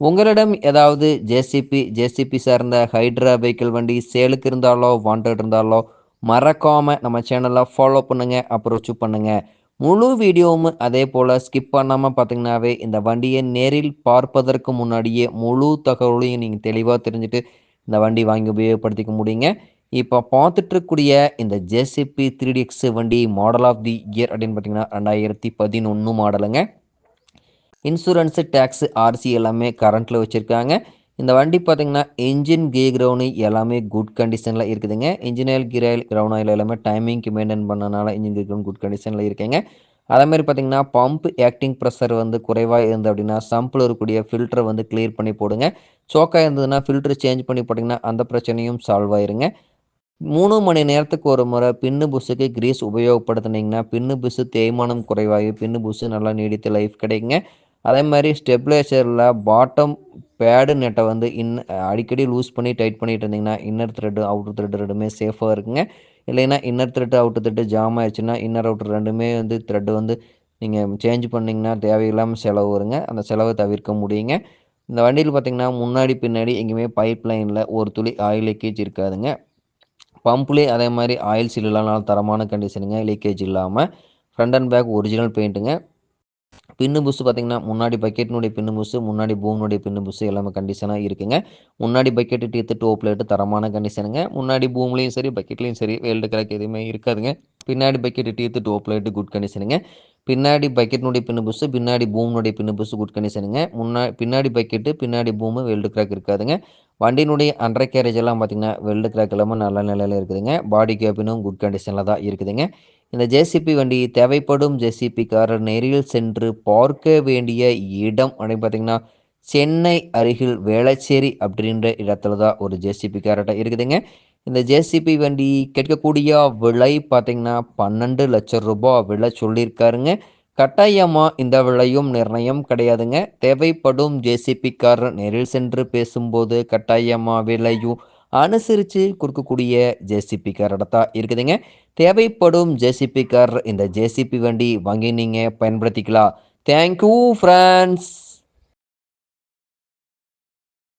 உங்களிடம் ஏதாவது JCB JCB சார்ந்த ஹைட்ரா வெஹிக்கிள் வண்டி சேலுக்கு இருந்தாலோ வாண்டட் இருந்தாலோ மறக்காமல் நம்ம சேனலை ஃபாலோ பண்ணுங்கள் அப்ரோச் பண்ணுங்கள் முழு வீடியோவும் அதே போல் ஸ்கிப் பண்ணாமல் பார்த்தீங்கன்னாவே இந்த வண்டியை நேரில் பார்ப்பதற்கு முன்னாடியே முழு தகவலையும் நீங்கள் தெளிவாக தெரிஞ்சுட்டு இந்த வண்டி வாங்கி உபயோகப்படுத்திக்க முடியுங்க. இப்போ பார்த்துட்ருக்கூடிய இந்த ஜேசிபி த்ரீ எக்ஸ் வண்டி மாடல் ஆஃப் தி இயர் அப்படின்னு பார்த்தீங்கன்னா ரெண்டாயிரத்தி பதினொன்று மாடலுங்க இன்சூரன்ஸு டேக்ஸு ஆர்சி எல்லாமே கரண்ட்டில் வச்சுருக்காங்க. இந்த வண்டி பார்த்திங்கன்னா இன்ஜின் கே கிரவுனு எல்லாமே குட் கண்டிஷனில் இருக்குதுங்க. Engine oil gear oil crown oil எல்லாமே டைமிங்க்கு மெயின்டைன் பண்ணனால இன்ஜின் கே கிரவுன் குட் கண்டிஷனில் இருக்குங்க. அதேமாதிரி பார்த்திங்கன்னா பம்ப் ஆக்டிங் ப்ரெஷர் வந்து குறைவாக இருந்து அப்படின்னா சம்பில் இருக்கக்கூடிய ஃபில்டரை வந்து கிளியர் பண்ணி போடுங்க. சோக்காக இருந்ததுன்னா ஃபில்டர் சேஞ்ச் பண்ணி போட்டிங்கன்னா அந்த பிரச்சனையும் சால்வ் ஆயிருங்க. மூணு மணி நேரத்துக்கு ஒரு முறை பின்னு புஸ்ஸுக்கு கிரீஸ் உபயோகப்படுத்துனீங்கன்னா பின்னு புஸ்ஸு தேய்மானம் குறைவாகி பின்னு புஸ்ஸு நல்லா நீடித்த லைஃப் கிடைக்குங்க. அதே மாதிரி ஸ்டெப்லைசரில் பாட்டம் பேடு நெட்டை வந்து இன் அடிக்கடி லூஸ் பண்ணி டைட் பண்ணிகிட்டு இருந்தீங்கன்னா இன்னர் த்ரெட்டு அவுட்டர் த்ரெட் ரெண்டுமே சேஃபாக இருக்குங்க. இல்லைன்னா inner thread outer thread jam ஆயிடுச்சுன்னா இன்னர் அவுட்டர் ரெண்டுமே வந்து த்ரெட்டு வந்து நீங்கள் சேஞ்ச் பண்ணிங்கன்னா தேவையில்லாமல் செலவு வருங்க. அந்த செலவை தவிர்க்க முடியுங்க. இந்த வண்டியில் பார்த்திங்கன்னா முன்னாடி பின்னாடி எங்கேயுமே பைப் லைனில் ஒரு துளி ஆயில் லீக்கேஜ் இருக்காதுங்க. பம்ப்லேயே அதே மாதிரி ஆயில் சீல்லாம் தரமான கண்டிஷனுங்க லீக்கேஜ் இல்லாமல் ஃப்ரண்ட் அண்ட் பேக் ஒரிஜினல் பெயிண்ட்டுங்க பின்னு புஸ்ஸு பார்த்தீங்கன்னா முன்னாடி பக்கெட்டினுடைய பின்னு புஸ்ஸு முன்னாடி பூமினுடைய பின்னு புஸ்ஸு எல்லாமே கண்டிஷனாக இருக்குங்க. முன்னாடி பக்கெட்டு டீத்து டோ பிளேட்டு தரமான கண்டிஷனுங்க முன்னாடி பூம்லேயும் சரி பக்கெட்லேயும் சரி வேல்டு கிராக் எதுவுமே இருக்காதுங்க. பின்னாடி bucket teeth toe plate good கண்டிஷனுங்க பின்னாடி பக்கெட்னுடைய பின்னு புஸ்ஸு பின்னாடி பூமினுடைய பின்னு புஸ்ஸு குட் கண்டிஷனுங்க முன்னா பின்னாடி பக்கெட்டு பின்னாடி பூமு வெல்டு கிராக் இருக்காதுங்க. வண்டியினுடைய அண்டர் கேரேஜ் எல்லாம் பார்த்தீங்கன்னா வெல்டு கிராக் எல்லாமே நல்ல நிலையில் இருக்குதுங்க. பாடி கேபினும் குட் கண்டிஷனில் தான் இருக்குதுங்க. இந்த ஜேசிபி வண்டி தேவைப்படும் ஜேசிபிக்காரர் நேரில் சென்று பார்க்க வேண்டிய இடம் அப்படின்னு பார்த்தீங்கன்னா சென்னை அருகில் வேளச்சேரி அப்படின்ற இடத்துல தான் ஒரு ஜேசிபி இருக்குதுங்க. இந்த ஜேசிபி வண்டி கேட்கக்கூடிய விலை பார்த்திங்கன்னா பன்னெண்டு லட்சம் ரூபாய் விலை சொல்லியிருக்காருங்க. கட்டாயமாக இந்த விலையும் நிர்ணயம் கிடையாதுங்க. தேவைப்படும் ஜேசிபிக்காரர் நேரில் சென்று பேசும்போது கட்டாயமாக விலையும் அனுசரித்து கொடுக்கக்கூடிய ஜேசிபி கார் தான் இருக்குதுங்க. தேவைப்படும் ஜேசிபி கார் இந்த ஜேசிபி வண்டி வாங்கி நீங்கள் பயன்படுத்திக்கலாம். Thank you friends